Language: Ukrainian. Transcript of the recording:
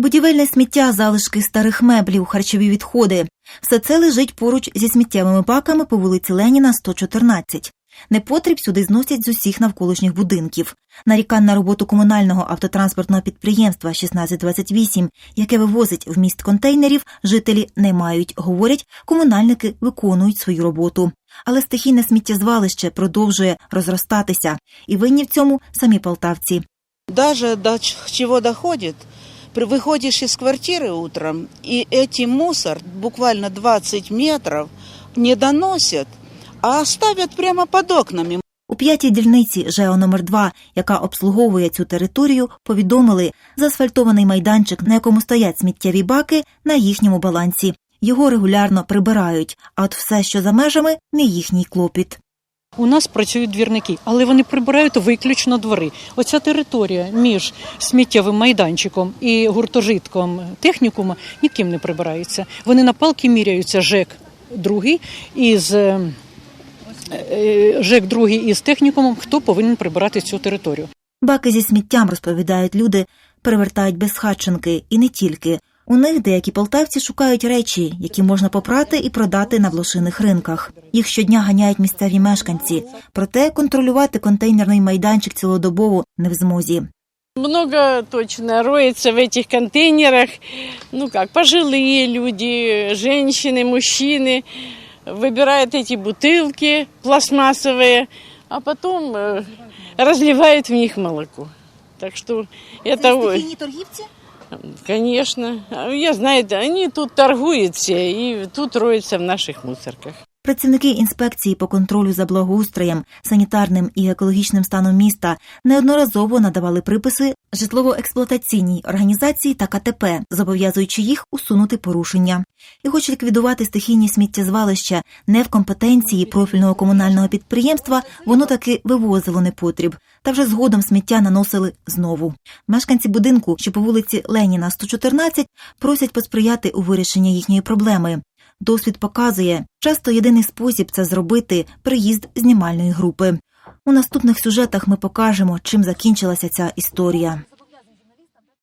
Будівельне сміття, залишки старих меблів, харчові відходи. Все це лежить поруч зі сміттєвими баками по вулиці Леніна, 114. Непотріб сюди зносять з усіх навколишніх будинків. Нарікань на роботу комунального автотранспортного підприємства 1628, яке вивозить в міст контейнерів, жителі не мають. Говорять, комунальники виконують свою роботу. Але стихійне сміттєзвалище продовжує розростатися, і винні в цьому самі полтавці. Даже до чего доходит, выходишь из квартиры утром, и эти мусор буквально 20 метров не доносят, а ставят прямо под окнами. У п'ятій дільниці ЖЕО номер 2 яка обслуговує цю територію, повідомили заасфальтований майданчик, на якому стоять сміттєві баки, на їхньому балансі. Його регулярно прибирають, а от все, що за межами, не їхній клопіт. У нас працюють двірники, але вони прибирають виключно двори. Оця територія між сміттєвим майданчиком і гуртожитком технікума ніким не прибирається. Вони на палки міряються ЖЕК другий із е, е, ЖЕК другий із технікумом, хто повинен прибирати цю територію. Баки зі сміттям, розповідають люди, перевертають безхатченки і не тільки. У них деякі полтавці шукають речі, які можна попрати і продати на блошиних ринках. Їх щодня ганяють місцеві мешканці. Проте контролювати контейнерний майданчик цілодобово не в змозі. Много точно роется в этих контейнерах. Ну как, пожилые люди, женщины, мужчины выбирают эти бутылки пластмассовые, а потом э, разливают в них молоко. Так что это, ой, торгівці? Конечно, я знаю, они тут торгуються і тут роются в наших мусорках. Працівники інспекції по контролю за благоустроєм, санітарним і екологічним станом міста неодноразово надавали приписи житлово-експлуатаційній організації та КТП, зобов'язуючи їх усунути порушення. І хоч ліквідувати стихійні сміттєзвалища не в компетенції профільного комунального підприємства, воно таки вивозило непотріб, та вже згодом сміття наносили знову. Мешканці будинку, що по вулиці Леніна 114, просять посприяти у вирішенні їхньої проблеми. Досвід показує, часто єдиний спосіб це зробити приїзд знімальної групи. У наступних сюжетах ми покажемо, чим закінчилася ця історія.